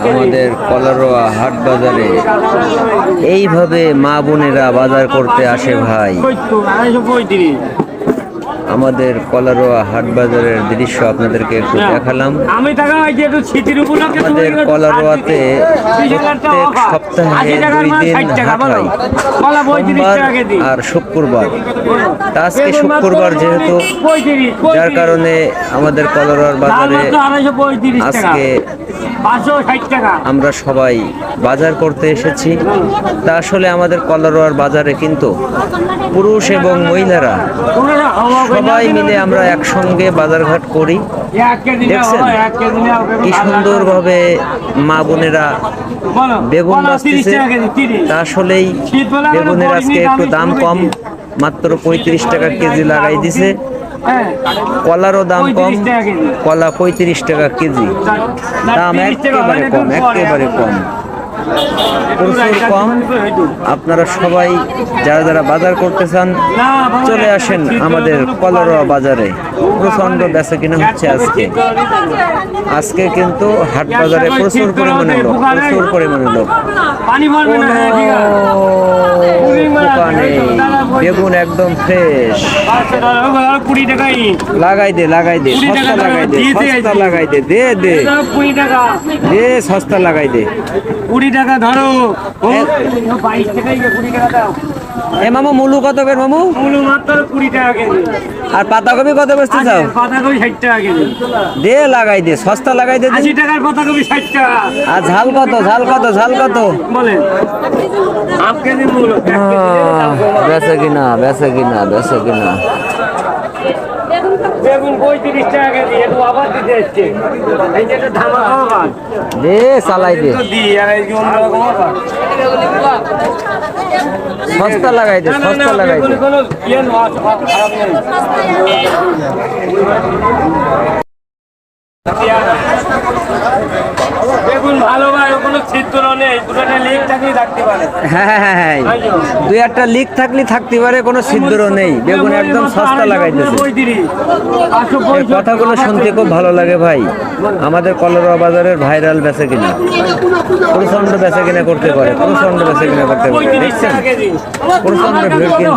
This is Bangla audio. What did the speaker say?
আমাদের কলারোয়া হাট বাজারে এইভাবে মা বোনেরা বাজার করতে আসে ভাই। আমাদের কলারোয়া হাট বাজারের দৃশ্য আপনাদেরকে একটু দেখালাম। আমি টাকা যে একটু স্মৃতির উপলক্ষে আমাদের কলারোয়াতে প্রত্যেক সপ্তাহে দুই দিন হাট হয়। সোমবার আর শুক্রবার। তা আজকে শুক্রবার যেহেতু যার কারণে আমাদের কলারোয়ার বাজারে আজকে আমরা সবাই বাজার করতে এসেছি তা আসলে আমাদের কলারোয়ার বাজারে কিন্তু পুরুষ এবং মহিলারা সবাই মিলে আমরা একসঙ্গে বাজারঘাট করি দেখছেন? কি সুন্দরভাবে মা বোনেরা বেগুন বাঁচতেছে। তা আসলেই বেগুনের আজকে একটু দাম কম, মাত্র পঁয়ত্রিশ টাকা কেজি লাগাই দিছে কলারও দাম কম 35 টাকা কেজি। কলা পঁয়ত্রিশ টাকা কেজি দাম একেবারে কম একেবারে কম প্রচুর কম আপনারা সবাই যারা যারা বাজার করতে চান চলে আসেন আমাদের কলারোয়া বাজারে প্রচণ্ড বেচা কিনা হচ্ছে আজকে আজকে কিন্তু হাট বাজারে প্রচুর পরিমাণে লোক প্রচুর পরিমাণে লোক বেগুন একদম ফ্রেশ কুড়ি টাকাই। লাগাই দে লাগাই দে সস্তা লাগাই দে দে সস্তা লাগাই দে দে দে। কুড়ি টাকা। দে সস্তা লাগাই দে। কুড়ি টাকা ধরো। বাইশ টাকাই কুড়ি টাকা দাও এ মামু মুলু কত করে মামু? মূলো মাত্র কুড়ি টাকা কেজি। আর পাতাকপি কত বেচতে চাও? পাতাকপি ষাট টাকা কেজি। দে লাগাই দে সস্তা লাগাই দে দে। আশি টাকার পাতাকপি ষাট টাকা। আর ঝাল কত ঝাল কত ঝাল কত? বলেন। হাফ কেজি মূলো। বেচে কিনা বেচে কিনা বেচে কিনা। দে চালাই দে তো দিই আর এই যে অন্যরকম আবার সস্তা লাগাই দে সস্তা লাগাই দে। খারাপ নেই। ভালো ভাই কোনো ছিদ্র নেই দুটোটা লিক থাকলেই থাকতে পারে। হ্যাঁ হ্যাঁ হ্যাঁ হ্যাঁ। দুই একটা লিক থাকলে থাকতে পারে কোনো ছিদ্র নেই। বেগুন একদম সস্তা লাগাইতেছে। কথাগুলো শুনতে খুব ভালো লাগে ভাই। আমাদের কলরা বাজারের ভাইরাল বেচে কিনা। প্রচণ্ড বেচে কিনা করতে পারে প্রচণ্ড বেচে কিনা করতে পারে দেখছেন? প্রচণ্ড ভিড় কিন্তু।